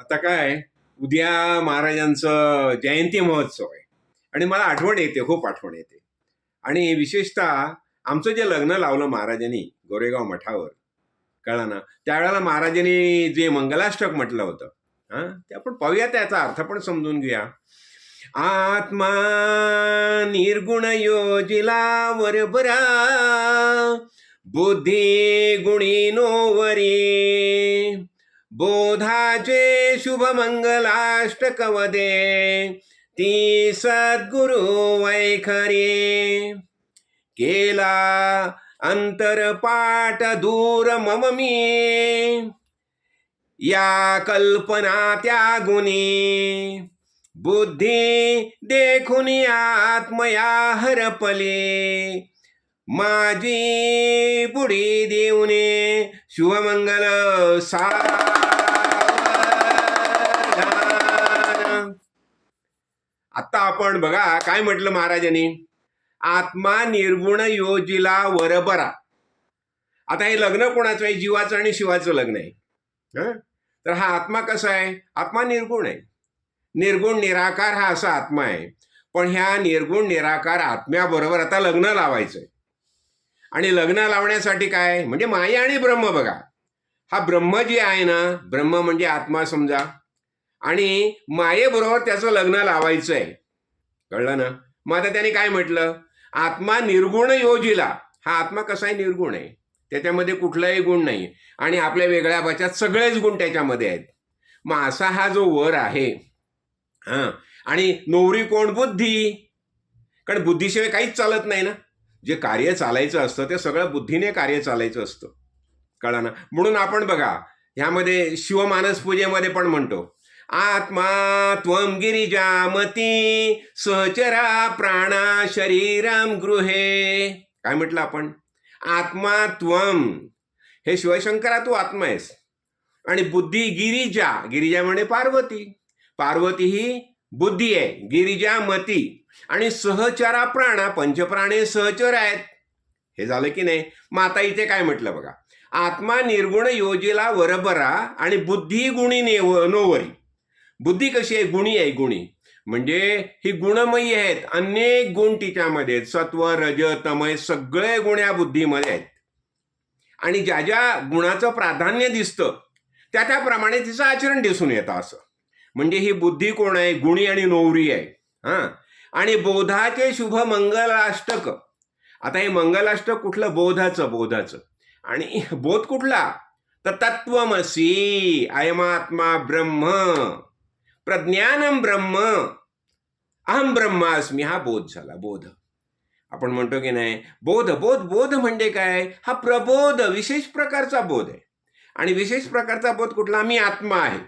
आता काय उद्या महाराजांचं जयंती महोत्सव आहे. आणि मला आठवण येते खूप आठवण येते. आणि विशेषतः आमचं जे लग्न लावलं महाराजांनी गोरेगाव मठावर कळलं ना? त्यावेळेला महाराजांनी जे मंगलाष्टक म्हटलं होतं हां? ते आपण पाहूया त्याचा अर्थ पण समजून घेऊया. आत्मा निर्गुण योजिला वरबरा बुद्धी गुणीनो वरी बोधाचे शुभ ती सद्गुरु वैखरी। केला अंतरपाठ दूर मम मी। या कल्पना त्या गुणी बुद्धी देखून आत्मया हरपले। माझी बुडी देऊने शुभमंगल सा। आपण बघा काय म्हटलं महाराजांनी? आत्मा निर्गुण योजिला वरबरा आता हे लग्न कोणाचं आहे? जीवाचं आणि शिवाचं लग्न आहे. हं? तर हा आत्मा कसा आहे? आत्मा निर्गुण आहे. निर्गुण निराकार हा असा आत्मा आहे. पण ह्या निर्गुण निराकार आत्म्याबरोबर आता लग्न लावायचंय. आणि लग्न लावण्यासाठी काय? म्हणजे माया आणि ब्रह्म बघा. हा ब्रह्म जे आहे ना ब्रह्म म्हणजे आत्मा समजा. आणि मायेबरोबर त्याचं लग्न लावायचं आहे कळलं ना? मग आता त्याने काय म्हटलं? आत्मा निर्गुण योजिला. हा आत्मा कसा आहे निर्गुण आहे. त्याच्यामध्ये कुठलाही गुण नाही. आणि आपल्या वेगळ्या बचात सगळेच गुण त्याच्यामध्ये आहेत. मग असा हा जो वर आहे हां आणि नोवरी कोण? बुद्धी. कारण बुद्धीशिवाय काहीच चालत नाही ना? जे कार्य चालायचं असतं ते सगळं बुद्धीने कार्य चालायचं असतं. कळा ना? म्हणून आपण बघा ह्यामध्ये शिवमानस पूजेमध्ये पण म्हणतो. आत्मा त्वं गिरिजामती सहचरा प्राणा शरीरम गृहे. काय म्हटलं आपण? आत्मा त्वम हे शिवशंकरा तू आत्मा आहेस. आणि बुद्धी गिरिजा. गिरिजा म्हणजे पार्वती. पार्वती ही बुद्धी आहे. गिरिजा मती आणि सहचरा प्राणा पंचप्राणे सहचर आहेत. हे झालं की नाही? माता इथे काय म्हटलं बघा? आत्मा निर्गुण योजीला वरबरा आणि बुद्धी गुणी नेव नोवरी. बुद्धी कशी आहे? गुणी आहे गुणी. म्हणजे ही गुणमयी आहेत. अनेक गुण तिच्यामध्ये आहेत. सत्व रज तमय सगळे गुण या बुद्धीमध्ये आहेत. आणि ज्या ज्या गुणाचं प्राधान्य दिसतं त्या त्याप्रमाणे तिचं आचरण दिसून येतं असं. म्हणजे ही बुद्धी कोण आहे? गुणी आणि नोवरी आहे. हां. आणि बोधाचे शुभ मंगलाष्टक. आता हे मंगलाष्टक कुठलं? बोधाचं बोधाचं. आणि बोध कुठला? तर तत्वमसी अयमात्मा ब्रह्म. प्रज्ञानम ब्रह्म. अहम ब्रह्मास्मी हा बोध झाला बोध. आपण म्हणतो की नाही बोध बोध बोध म्हणजे काय? हा प्रबोध विशेष प्रकारचा बोध आहे. आणि विशेष प्रकारचा बोध कुठला? मी आत्मा आहे.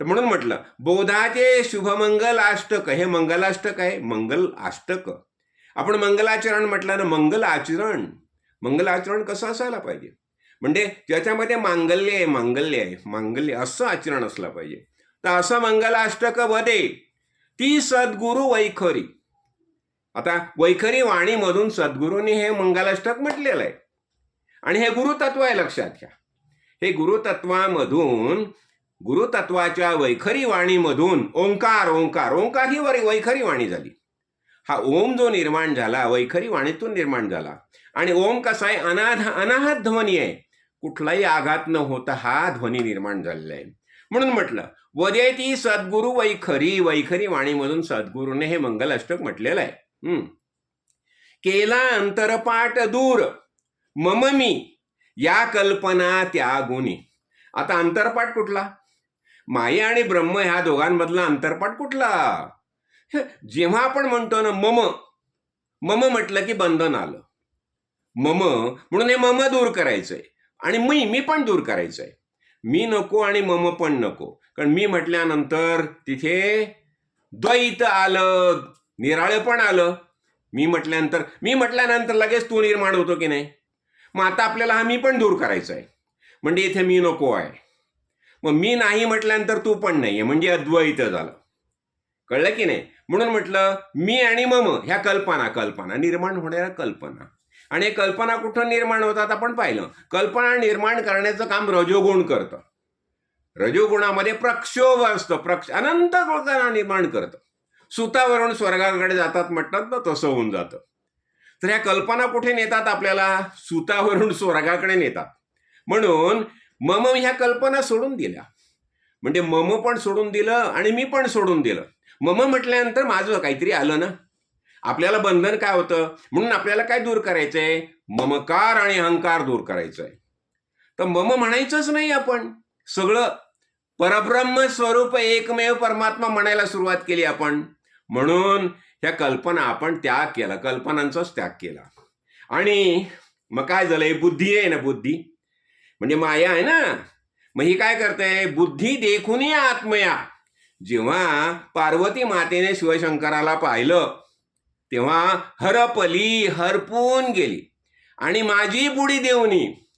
तर म्हणून म्हटलं बोधाचे शुभमंगल अष्टक हे मंगलाष्टक आहे मंगल अष्टक आपण मंगलाचरण म्हटलं ना मंगल आचरण. मंगल आचरण कसं असायला पाहिजे? म्हणजे ज्याच्यामध्ये मांगल्य आहे मांगल्य आहे. मांगल्य असं आचरण असलं पाहिजे. तर असं मंगलाष्टक वदे ती सद्गुरु वैखरी. आता वैखरी वाणीमधून सद्गुरूंनी हे मंगलाष्टक म्हटलेलं आहे. आणि हे गुरुतत्व आहे लक्षात घ्या. हे गुरुतत्वामधून गुरुतत्वाच्या वैखरी वाणीमधून ओंकार ओंकार ओंकार ही वरी वैखरी वाणी झाली. हा ओम जो निर्माण झाला वैखरी वाणीतून निर्माण झाला. आणि ओम कसा आहे? अनाध अनाहत ध्वनी आहे. कुठलाही आघात न होता हा ध्वनी निर्माण झालेला आहे. म्हणून म्हटलं वदेती सद्गुरु वैखरी वैखरी वाणीमधून सद्गुरूने हे मंगलाष्टक म्हटलेलं आहे. हम्म. केला अंतरपाठ दूर मम मी या कल्पना त्या गुणी आता अंतरपाठ कुठला? माया आणि ब्रह्म ह्या दोघांमधला अंतरपाठ कुठला? जेव्हा आपण म्हणतो ना मम मम म्हटलं की बंधन आलं. मम म्हणून हे मम दूर करायचंय. आणि मी मी पण दूर करायचंय. मी नको आणि मम पण नको. कारण मी म्हटल्यानंतर तिथे द्वैत आलं निराळं पण आलं. मी म्हटल्यानंतर मी म्हटल्यानंतर लगेच तू निर्माण होतो की नाही? मग आता आपल्याला हा मी पण दूर करायचा आहे म्हणजे इथे मी नको आहे. मग मी नाही म्हटल्यानंतर तू पण नाही आहे म्हणजे अद्वैत झालं. कळलं की नाही? म्हणून म्हटलं मी आणि मम ह्या कल्पना कल्पना निर्माण होणाऱ्या कल्पना. आणि कल्पना कुठं निर्माण होतात आपण पाहिलं. कल्पना निर्माण करण्याचं काम रजोगुण करतं. रजोगुणामध्ये प्रक्षोभ असतं. प्रक्ष अनंत कल्पना निर्माण करतं. सुतावरून स्वर्गाकडे जातात म्हणतात ना तसं होऊन जातं. तर ह्या कल्पना कुठे नेतात आपल्याला? सुतावरून स्वर्गाकडे नेतात. म्हणून मम ह्या कल्पना सोडून दिल्या. म्हणजे मम पण सोडून दिलं आणि मी पण सोडून दिलं. मम म्हटल्यानंतर माझं काहीतरी आलं ना? आपल्याला बंधन काय होतं? म्हणून आपल्याला काय दूर करायचंय? ममकार आणि अहंकार दूर करायचंय. तर मम म्हणायचंच नाही आपण. सगळं परब्रह्म स्वरूप एकमेव परमात्मा म्हणायला सुरुवात केली आपण. म्हणून ह्या कल्पना आपण त्याग केला. कल्पनांचाच त्याग केला. आणि मग काय झालंय? बुद्धी आहे ना बुद्धी. म्हणजे माया आहे ना. मग ही काय करते बुद्धी देखूनही आत्मया. जेव्हा पार्वती मातेने शिवशंकराला पाहिलं तेव्हा हरपली हरपून गेली. आणि माझी बुडी देऊनी.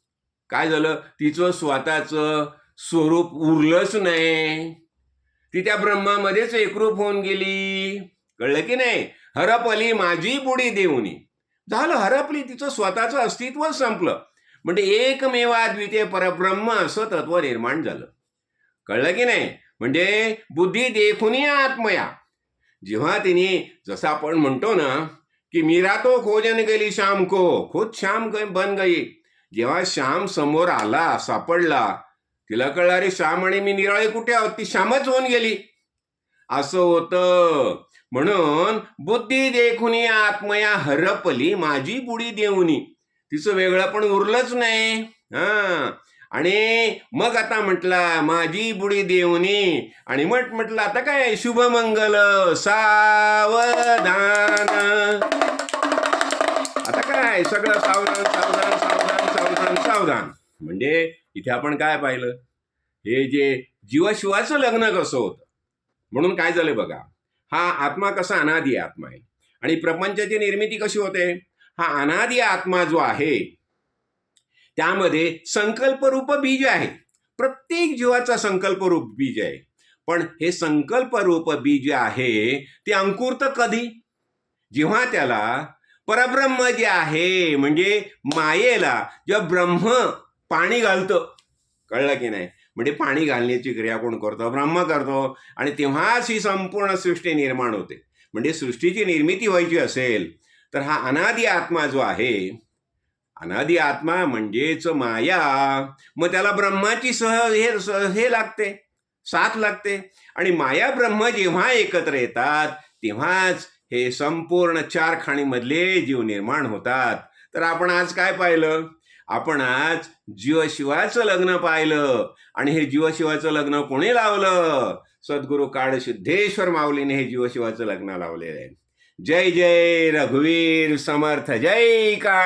काय झालं? तिचं स्वतःचं स्वरूप उरलंच नाही. ती त्या ब्रह्मामध्येच एकरूप होऊन गेली. कळलं की नाही? हरपली माझी बुडी देऊनी. झालं हरपली तिचं स्वतःचं अस्तित्व संपलं. म्हणजे एकमेवा द्वितीय परब्रह्म असं तत्व निर्माण झालं. कळलं की नाही? म्हणजे बुद्धी देखुनी आत्मया. जेव्हा तिने जसं आपण म्हणतो ना की मीरा तो खोजन गेली श्याम को खुद श्याम बन गई. जेव्हा श्याम समोर आला सापडला तिला कळलं अरे श्याम आणि मी निराळे कुठे आहोत? ती श्यामच होऊन गेली. असं होतं. म्हणून बुद्धी देखुनी आत्मया हरपली माझी बुडी देऊनी. तिचं वेगळं पण उरलंच नाही. हा. आणि मग आता म्हटला माझी बुडी देऊनी. आणि म्हट म्हटलं आता काय? शुभमंगल सावधान. आता काय? सगळं सावधान सावधान सावधान सावधान सावधान. म्हणजे इथे आपण काय पाहिलं? हे जे जीवाशिवाचं लग्न कसं होतं? म्हणून काय झालं बघा? हा आत्मा कसा अनादी आत्मा आहे. आणि प्रपंचाची निर्मिती कशी होते? हा अनादी आत्मा जो आहे त्यामध्ये संकल्परूप बीज आहे. प्रत्येक जीवाचा संकल्परूप बीज आहे. पण हे संकल्परूप बीज आहे ते अंकुरत कधी? जेव्हा त्याला परब्रह्म जे आहे म्हणजे मायेला जेव्हा ब्रह्म पाणी घालतं. कळलं की नाही? म्हणजे पाणी घालण्याची क्रिया कोण करतो? ब्रह्म करतो. आणि तेव्हाच ही संपूर्ण सृष्टी निर्माण होते. म्हणजे सृष्टीची निर्मिती व्हायची असेल तर हा अनादी आत्मा जो आहे अनादी आत्मा म्हणजेच माया. मग त्याला ब्रह्माची सह हे हे लागते साथ लागते. आणि माया ब्रह्म जेव्हा एकत्र येतात तेव्हाच हे संपूर्ण चार खाणीमधले जीव निर्माण होतात. तर आपण आज काय पाहिलं? आपण आज जीवशिवाचं लग्न पाहिलं. आणि हे जीवशिवाचं लग्न कोणी लावलं? सद्गुरू काळ सिद्धेश्वर माऊलीने हे जीवशिवाचं लग्न लावलेलं आहे. जय जय रघुवीर समर्थ. जय काळ